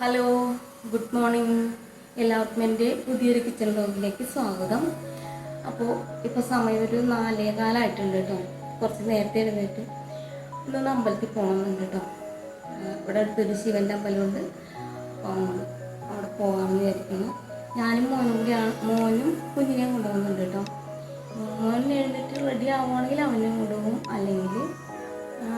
Hello good morning. എല്ലാവർക്കും എന്റെ പുതിയൊരു കിച്ചൺ ബ്ലോഗിലേക്ക് സ്വാഗതം. അപ്പോൾ ഇപ്പോൾ സമയം ഒരു നാലേ കാലമായിട്ടുണ്ട് കേട്ടോ. കുറച്ച് നേരത്തെ എഴുന്നേറ്റ്. ഇന്നൊന്ന് അമ്പലത്തിൽ പോകണമെന്നുണ്ട് കേട്ടോ. ഇവിടെ അടുത്തൊരു ശിവന്റെ അമ്പലമുണ്ട്. അവിടെ പോകാമെന്ന് വിചാരിക്കുന്നു. ഞാനും മോനും കൂടിയാണ് മോനും കുഞ്ഞിനെയും കൊണ്ടുപോകുന്നുണ്ട് കേട്ടോ. മോൻ എഴുന്നേറ്റ് റെഡി ആവുകയാണെങ്കിൽ അവനെ കൊണ്ടുപോകും. അല്ലെങ്കിൽ ആ,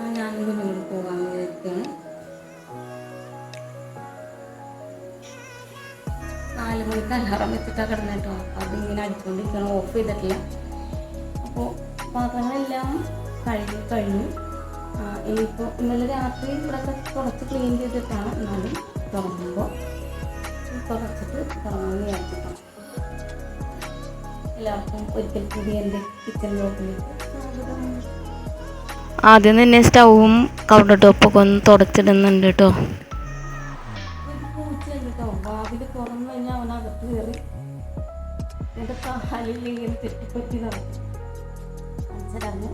മണിക്ക് അലാറം വെച്ചിട്ടാണ് കിടന്നിട്ടോ അത് അതിങ്ങനെ അടിച്ചുകൊണ്ടിരിക്കണം ഓഫ് ചെയ്തിട്ടില്ല. അപ്പോൾ പാത്രങ്ങളെല്ലാം കഴുകി കഴിഞ്ഞു. ഇനിയിപ്പോൾ ഇന്നലെ രാത്രി ഇവിടെയൊക്കെ കുറച്ച് ക്ലീൻ ചെയ്തിട്ടാണ് എന്നാലും തുറക്കുമ്പോൾ കുറച്ചിട്ട് തുറന്നു വിചാരിച്ചിട്ടോ എല്ലാവർക്കും ഒരിക്കൽ കൂടി എന്റെ കിച്ചൺ ബ്ലോക്കിലേക്ക് ആദ്യം തന്നെ സ്റ്റൗവും കൗണ്ടർ ടോപ്പൊക്കെ ഒന്ന് തുടച്ചിടുന്നുണ്ട് കേട്ടോ. കാലിൽ ഇങ്ങനെ തെറ്റിപ്പറ്റി നടക്കും. തുടച്ച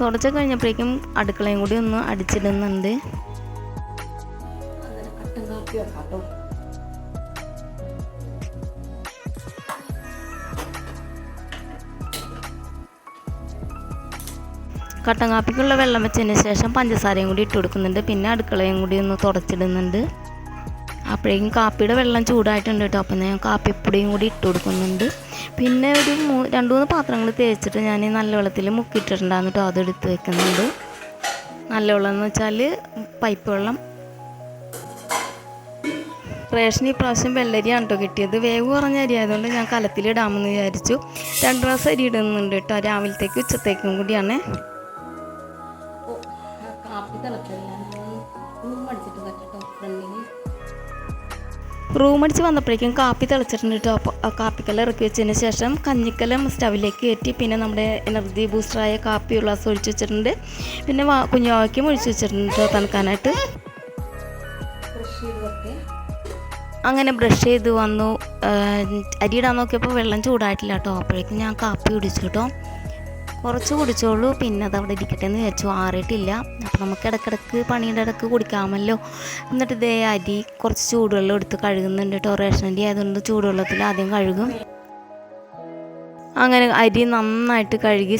തുടച്ച് കഴിഞ്ഞപ്പോഴേക്കും അടുക്കളയും കൂടി ഒന്ന് അടിച്ചിടുന്നുണ്ട്. അങ്ങനെ കട്ടൻ കാപ്പി വെക്കാം കേട്ടോ കട്ടൻ കാപ്പിക്കുള്ള വെള്ളം വെച്ചതിന് ശേഷം പഞ്ചസാരയും കൂടി ഇട്ട് കൊടുക്കുന്നുണ്ട്. പിന്നെ അടുക്കളയും കൂടി ഒന്ന് തുടച്ചിടുന്നുണ്ട്. അപ്പോഴേക്കും കാപ്പിയുടെ വെള്ളം ചൂടായിട്ടുണ്ട് കേട്ടോ. അപ്പം ഞാൻ കാപ്പിപ്പൊടിയും കൂടി ഇട്ട് കൊടുക്കുന്നുണ്ട്. പിന്നെ ഒരു മൂ രണ്ട് മൂന്ന് പാത്രങ്ങൾ തേച്ചിട്ട് ഞാൻ നല്ല വെള്ളത്തിൽ മുക്കിയിട്ടിട്ടുണ്ടാകുന്നു കേട്ടോ. അതെടുത്ത് വെക്കുന്നുണ്ട്. നല്ല വെള്ളം എന്ന് വെച്ചാൽ പൈപ്പ് വെള്ളം. റേഷൻ ഈ പ്രാവശ്യം വെള്ളരിയാണ് കേട്ടോ കിട്ടിയത്. വേവ് കുറഞ്ഞ അരി ആയതുകൊണ്ട് ഞാൻ കലത്തിൽ കലത്തിലിടാമെന്ന് വിചാരിച്ചു. രണ്ട് പ്രാവശ്യം അരി ഇടുന്നുണ്ട് കേട്ടോ. രാവിലത്തേക്കും ഉച്ചത്തേക്കും കൂടിയാണ്. റൂം അടിച്ച് വന്നപ്പോഴേക്കും കാപ്പി തിളച്ചിട്ടുണ്ട് കേട്ടോ. അപ്പോൾ ആ കാപ്പിക്കല ഇറക്കി വെച്ചതിന് ശേഷം കഞ്ഞിക്കലം സ്റ്റവിലേക്ക് കയറ്റി പിന്നെ നമ്മുടെ എനർജി ബൂസ്റ്ററായ കാപ്പി ഗ്ലാസ് ഒഴിച്ച് വെച്ചിട്ടുണ്ട്. പിന്നെ വാ കുഞ്ഞാവയ്ക്കും ഒഴിച്ച് വെച്ചിട്ടുണ്ട് കേട്ടോ തണുക്കാനായിട്ട്. അങ്ങനെ ബ്രഷ് ചെയ്ത് വന്നു. അരിയിടാൻ നോക്കിയപ്പോൾ വെള്ളം ചൂടായിട്ടില്ല കേട്ടോ. അപ്പോഴേക്കും ഞാൻ കാപ്പി കുടിച്ചു കേട്ടോ. കുറച്ച് കുടിച്ചോളൂ. പിന്നെ അത് അവിടെ ഇരിക്കട്ടെ എന്ന് വിചാരിച്ചു. ആറിയിട്ടില്ല. അപ്പോൾ നമുക്ക് ഇടക്കിടക്ക് പണിയുടെ ഇടയ്ക്ക് കുടിക്കാമല്ലോ. എന്നിട്ട് ഇതേ അരി കുറച്ച് ചൂടുവെള്ളം എടുത്ത് കഴുകുന്നുണ്ട് കേട്ടോ. റേഷൻ അരി ആയതുകൊണ്ട് ചൂടുവെള്ളത്തിൽ ആദ്യം കഴുകും. അങ്ങനെ അരി നന്നായിട്ട് കഴുകി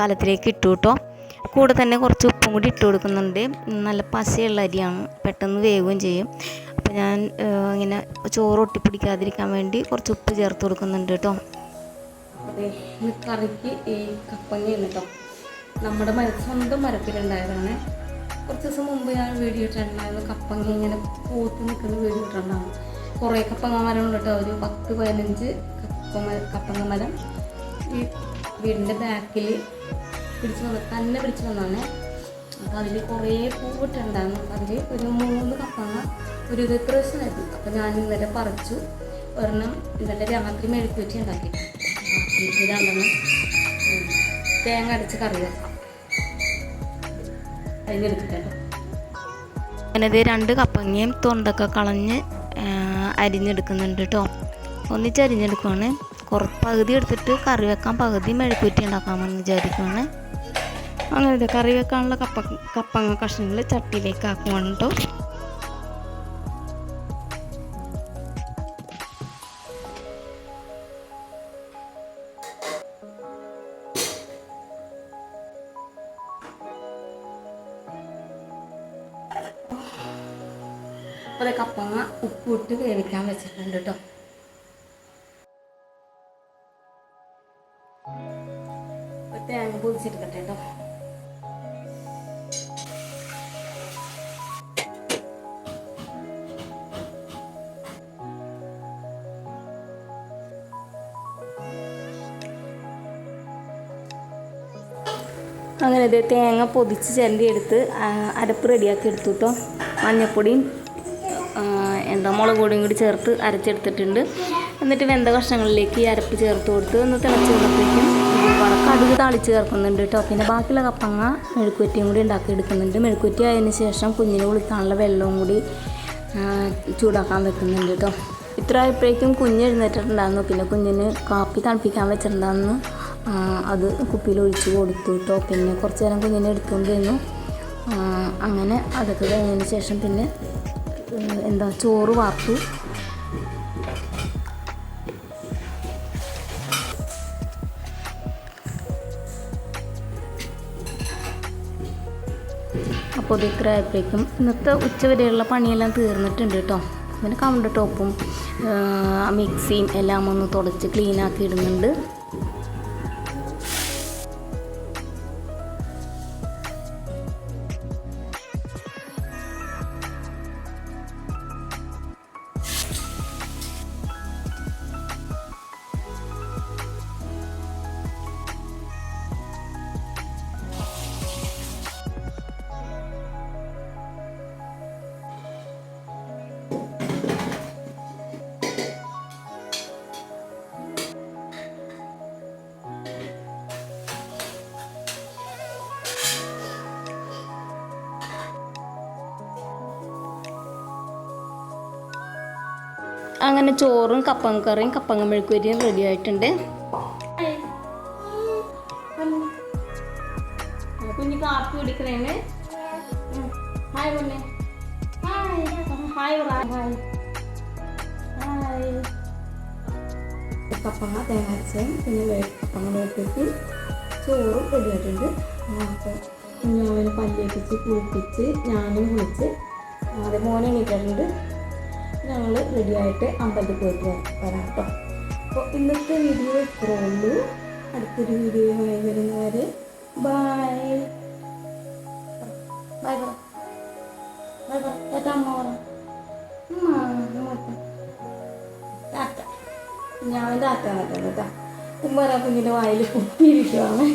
കലത്തിലേക്ക് ഇട്ടു കേട്ടോ. കൂടെ തന്നെ കുറച്ച് ഉപ്പും കൂടി ഇട്ട് കൊടുക്കുന്നുണ്ട്. നല്ല പശയുള്ള അരിയാണ്. പെട്ടെന്ന് വേവുകയും ചെയ്യും. അപ്പോൾ ഞാൻ ഇങ്ങനെ ചോറ് ഒട്ടിപ്പിടിക്കാതിരിക്കാൻ വേണ്ടി കുറച്ച് ഉപ്പ് ചേർത്ത് കൊടുക്കുന്നുണ്ട് കേട്ടോ. അതെ ഇന്ന് കറിക്ക് ഈ കപ്പങ്ങയാണ് കേട്ടോ നമ്മുടെ മര സ്വന്തം മരത്തിലുണ്ടായതാണ് കുറച്ച് ദിവസം മുമ്പ് ഞാൻ വീഡിയോ ഇട്ടിട്ടുണ്ടായിരുന്നു. കപ്പങ്ങ ഇങ്ങനെ പൂത്ത് നിൽക്കുന്ന വീഡിയോ ഇട്ടിട്ടുണ്ടായിരുന്നു. കുറേ കപ്പങ്ങ മരം ഉണ്ട് കേട്ടോ ഒരു പത്ത് പതിനഞ്ച് കപ്പ കപ്പങ്ങ മരം ഈ വീടിന്റെ ബാക്കിൽ പിടിച്ച് വന്ന തന്നെ പിടിച്ച് വന്നാണ് അപ്പോൾ അതിൽ കുറേ പൂവിട്ടുണ്ടായിരുന്നു അതിൽ ഒരു മൂന്ന് കപ്പങ്ങ ഒരു ഇരുപത്തി ദിവസമായിരുന്നു അപ്പോൾ ഞാൻ ഇന്നലെ പറിച്ചു. ഒരെണ്ണം ഇന്നലെ രാത്രി മെഴുക്ക് വെച്ച് ബാക്കി തേങ്ങ അടിച്ച് കറി വെക്കാം. ഇത് രണ്ട് കപ്പങ്ങയും തൊണ്ടൊക്കെ കളഞ്ഞ് അരിഞ്ഞെടുക്കുന്നുണ്ട് കേട്ടോ ഒന്നിച്ച് അരിഞ്ഞെടുക്കുവാണ്. കുറച്ച് പകുതി എടുത്തിട്ട് കറി വെക്കാൻ പകുതി മെഴുക്കുറ്റി ഉണ്ടാക്കാമെന്ന് വിചാരിക്കുവാണ്. അങ്ങനെ കറി വെക്കാനുള്ള കപ്പ കപ്പങ്ങ കഷ്ണങ്ങൾ ചട്ടിയിലേക്ക് ആക്കുവാണ് കേട്ടോ അപ്പോൾ അത് കപ്പങ്ങ ഉപ്പിട്ട് വേവിക്കാൻ വെച്ചിട്ടുണ്ട് കേട്ടോ തേങ്ങ പൊതിച്ചെടുക്കട്ടെ കേട്ടോ അങ്ങനെ ഇത് തേങ്ങ പൊതിച്ച് ചിരണ്ടി എടുത്ത് അരപ്പ് റെഡിയാക്കി എടുത്തു കേട്ടോ മഞ്ഞപ്പൊടിയും എന്താ മുളക് പൊടിയും കൂടി ചേർത്ത് അരച്ചെടുത്തിട്ടുണ്ട്. എന്നിട്ട് വെന്ത കഷ്ണങ്ങളിലേക്ക് ഈ അരപ്പ് ചേർത്ത് കൊടുത്ത് ഒന്ന് തിളച്ച് കൊടുത്തേക്കും കടുക് താളിച്ച് ചേർക്കുന്നുണ്ട് കേട്ടോ. പിന്നെ ബാക്കിയുള്ള കപ്പങ്ങ മെഴുക്കുവറ്റിയും കൂടി ഉണ്ടാക്കി എടുക്കുന്നുണ്ട്. മെഴുക്കുവറ്റി ആയതിനു ശേഷം കുഞ്ഞിന് കുളിക്കാനുള്ള വെള്ളവും കൂടി ചൂടാക്കാൻ വെക്കുന്നുണ്ട് കേട്ടോ. ഇത്ര ആയപ്പോഴേക്കും കുഞ്ഞ് എഴുന്നേറ്റിട്ടുണ്ടായിരുന്നു. പിന്നെ കുഞ്ഞിന് കാപ്പി തണുപ്പിക്കാൻ വെച്ചിട്ടുണ്ടായിരുന്നു. അത് കുപ്പിയിൽ ഒഴിച്ച് കൊടുത്തു കേട്ടോ. പിന്നെ കുറച്ച് നേരം കുഞ്ഞിനെ എടുത്തുകൊണ്ടിരുന്നു. അങ്ങനെ അതൊക്കെ കഴിഞ്ഞതിന് ശേഷം പിന്നെ എന്താ ചോറ് വാർത്തു. അപ്പോൾ ഇത് ഇത്ര ആയപ്പോഴേക്കും ഇന്നത്തെ ഉച്ചവരെയുള്ള പണിയെല്ലാം തീർന്നിട്ടുണ്ട് കേട്ടോ. പിന്നെ കൗണ്ടർ ടോപ്പും മിക്സിയും എല്ലാം ഒന്ന് തുടച്ച് ക്ലീൻ ആക്കി ഇടുന്നുണ്ട്. അങ്ങനെ ചോറും കപ്പങ്ങ കറിയും കപ്പങ്ങ മെഴുക്കുവരിയും റെഡി ആയിട്ടുണ്ട്. കുഞ്ഞ് കാപ്പി കുടിക്കണേന്. Hi hi hi. ഹായ് പിന്നെ കപ്പങ്ങ വേപ്പിച്ച് ചോറും റെഡി ആയിട്ടുണ്ട്. അപ്പോൾ കുഞ്ഞാവന് പല്ലേപ്പിച്ച് കുളിപ്പിച്ച് ഞാനും കുളിച്ച്. അതേ മോനെ എണീറ്റിട്ടുണ്ട് ഞങ്ങൾ റെഡിയായിട്ട് അമ്പലത്തിൽ പോയിട്ട് വരാം. കേട്ടോ അപ്പോൾ ഇന്നത്തെ വീഡിയോ ഇത്രേ ഉള്ളൂ. അടുത്തൊരു ആയി വരുന്നവരെ bye bye bye bye bye ഏട്ടാ അമ്മ പറ. ഞാൻ ടാറ്റ. കേട്ടോ കേട്ടോ ഉമ്മ കുഞ്ഞിന്റെ വായിൽ കുത്തിയിരിക്കുവാണ്